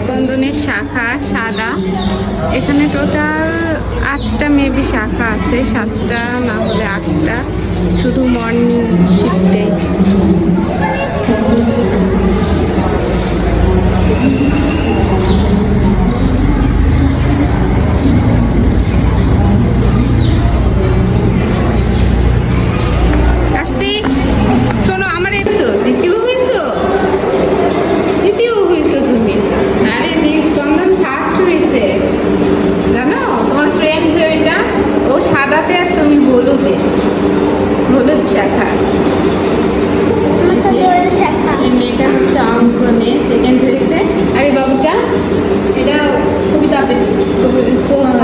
স্পন্দনের শাখা সাদা। এখানে টোটাল আটটা মেবি শাখা আছে, সাতটা না হলে আটটা। শুধু মর্নিং শিফটে শোনো, আমার এত দ্বিতীয় 有一个